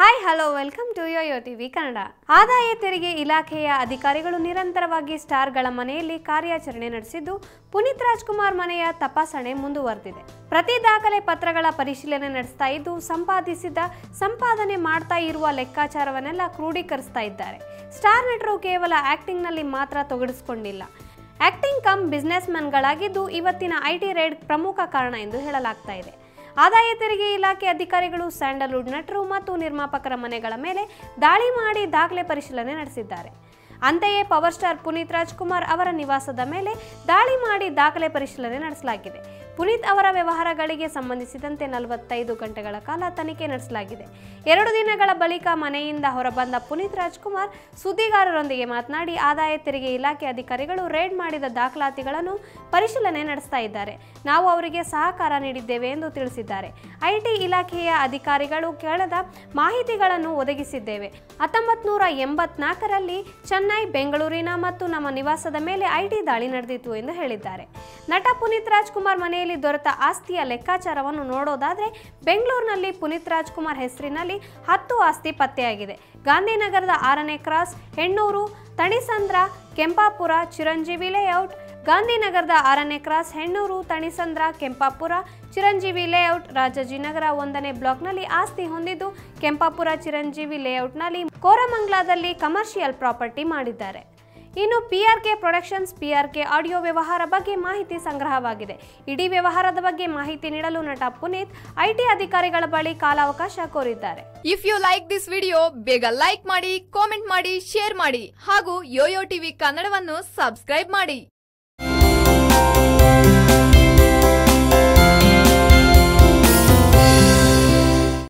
Hi hello welcome to yo yo TV Kannada ಆದಾಯ ತೆರಿಗೆ ಇಲಾಖೆಯ ಅಧಿಕಾರಿಗಳು ನಿರಂತರವಾಗಿ ಸ್ಟಾರ್ಗಳ ಮನೆಯಲ್ಲಿ ಕಾರ್ಯಾಚರಣೆ ನಡೆಸಿದ್ದು, ಪುನೀತ್ ರಾಜ್ಕುಮಾರ್ ಮನೆಯ ತಪಾಸಣೆ ಮುಂದುವರೆದಿದೆ. ಪ್ರತಿ ದಾಖಲೆ ಪತ್ರಗಳ ಪರಿಶೀಲನೆ ನಡೆಸ್ತಾ ಇದ್ದು, ಸಂಪಾದಿಸಿದ, ಸಂಪಾದನೆ ಮಾಡ್ತಾ ಇರುವ ಲೆಕ್ಕಾಚಾರವನ್ನೆಲ್ಲ ಕ್ರೋಢೀಕರಿಸ್ತಾ ಇದ್ದಾರೆ. ಸ್ಟಾರ್ ನಟರು ಕೇವಲ ಆಕ್ಟಿಂಗ್ನಲ್ಲಿ ಮಾತ್ರ ತೊಡಗಿಸಿಕೊಂಡಿಲ್ಲ ಆಕ್ಟಿಂಗ್ ಕಮ್ ಬಿಸ್ನೆಸ್ ಮ್ಯಾನ್ಗಳಾಗಿದ್ದು ಇವತ್ತಿನ ಐಟಿ ರೇಡ್ ಪ್ರಮುಖ ಕಾರಣ ಎಂದು ಹೇಳಲಾಗ್ತಾ ಇದೆ. ಆದಾಯ ತೆರಿಗೆ ಇಲಾಖೆ ಅಧಿಕಾರಿಗಳು ಸ್ಯಾಂಡಲ್ವುಡ್ ನಟರು ಮತ್ತು ನಿರ್ಮಾಪಕರ ಮನೆಗಳ ಮೇಲೆ ದಾಳಿ ಮಾಡಿ ದಾಖಲೆ ಪರಿಶೀಲನೆ ನಡೆಸಿದ್ದಾರೆ. ಅಂತೆಯೇ ಪವರ್ ಸ್ಟಾರ್ ಪುನೀತ್ ರಾಜ್ಕುಮಾರ್ ಅವರ ನಿವಾಸದ ಮೇಲೆ ದಾಳಿ ಮಾಡಿ ದಾಖಲೆ ಪರಿಶೀಲನೆ ನಡೆಸಲಾಗಿದೆ. ಪುನೀತ್ ಅವರ ವ್ಯವಹಾರಗಳಿಗೆ ಸಂಬಂಧಿಸಿದಂತೆ ನಲವತ್ತೈದು ಗಂಟೆಗಳ ಕಾಲ ತನಿಖೆ ನಡೆಸಲಾಗಿದೆ. ಎರಡು ದಿನಗಳ ಬಳಿಕ ಮನೆಯಿಂದ ಹೊರಬಂದ ಪುನೀತ್ ರಾಜ್ಕುಮಾರ್ ಸುದ್ದಿಗಾರರೊಂದಿಗೆ ಮಾತನಾಡಿ, ಆದಾಯ ತೆರಿಗೆ ಇಲಾಖೆ ಅಧಿಕಾರಿಗಳು ರೇಡ್ ಮಾಡಿದ ದಾಖಲಾತಿಗಳನ್ನು ಪರಿಶೀಲನೆ ನಡೆಸ್ತಾ ಇದ್ದಾರೆ. ನಾವು ಅವರಿಗೆ ಸಹಕಾರ ನೀಡಿದ್ದೇವೆ ಎಂದು ತಿಳಿಸಿದ್ದಾರೆ. ಐಟಿ ಇಲಾಖೆಯ ಅಧಿಕಾರಿಗಳು ಕೇಳದ ಮಾಹಿತಿಗಳನ್ನು ಒದಗಿಸಿದ್ದೇವೆ. ಹತ್ತೊಂಬತ್ತು ನೂರ ಎಂಬತ್ನಾಲ್ಕರಲ್ಲಿ ಚೆನ್ನೈ ಬೆಂಗಳೂರಿನ ಮತ್ತು ನಮ್ಮ ನಿವಾಸದ ಮೇಲೆ ಐಟಿ ದಾಳಿ ನಡೆದಿತ್ತು ಎಂದು ಹೇಳಿದ್ದಾರೆ. ನಟ ಪುನೀತ್ ರಾಜ್ಕುಮಾರ್ ಮನೆಯಲ್ಲಿ ದೊರೆತ ಆಸ್ತಿಯ ಲೆಕ್ಕಾಚಾರವನ್ನು ನೋಡೋದಾದ್ರೆ ಬೆಂಗಳೂರಿನಲ್ಲಿ ಪುನೀತ್ ರಾಜ್ಕುಮಾರ್ ಹೆಸರಿನಲ್ಲಿ ಹತ್ತು ಆಸ್ತಿ ಪತ್ತೆಯಾಗಿದೆ. ಗಾಂಧಿನಗರದ ಆರನೇ ಕ್ರಾಸ್, ಹೆಣ್ಣೂರು ತಣಿಸಂದ್ರ, ಕೆಂಪಾಪುರ, ಚಿರಂಜೀವಿ ಲೇಔಟ್ ಗಾಂಧಿನಗರದ ಆರನೇ ಕ್ರಾಸ್ ಹೆಣ್ಣೂರು, ತಣಿಸಂದ್ರ, ಕೆಂಪಾಪುರ, ಚಿರಂಜೀವಿ ಲೇಔಟ್ ರಾಜಾಜಿನಗರ ಒಂದನೇ ಬ್ಲಾಕ್ನಲ್ಲಿ ಆಸ್ತಿ ಹೊಂದಿದ್ದು ಕೆಂಪಾಪುರ, ಚಿರಂಜೀವಿ ಲೇಔಟ್ನಲ್ಲಿ ಕೋರಮಂಗ್ಲಾದಲ್ಲಿ ಕಮರ್ಷಿಯಲ್ ಪ್ರಾಪರ್ಟಿ ಮಾಡಿದ್ದಾರೆ. ಇನ್ನು ಪಿಆರ್ಕೆ ಪ್ರೊಡಕ್ಷನ್ಸ್ ಪಿಆರ್ಕೆ ಆಡಿಯೋ ವ್ಯವಹಾರ ಬಗ್ಗೆ ಮಾಹಿತಿ ಸಂಗ್ರಹವಾಗಿದೆ. ಇಡೀ ವ್ಯವಹಾರದ ಬಗ್ಗೆ ಮಾಹಿತಿ ನೀಡಲು ನಟ ಪುನೀತ್ ಐಟಿ ಅಧಿಕಾರಿಗಳ ಬಳಿ ಕಾಲಾವಕಾಶ ಕೋರಿದ್ದಾರೆ. If you like this video ಬೇಗ ಲೈಕ್ ಮಾಡಿ ಕಾಮೆಂಟ್ ಮಾಡಿ ಶೇರ್ ಮಾಡಿ ಹಾಗೂ ಯೋಯೋ ಟಿವಿ ಕನ್ನಡವನ್ನು ಸಬ್ಸ್ಕ್ರೈಬ್ ಮಾಡಿ.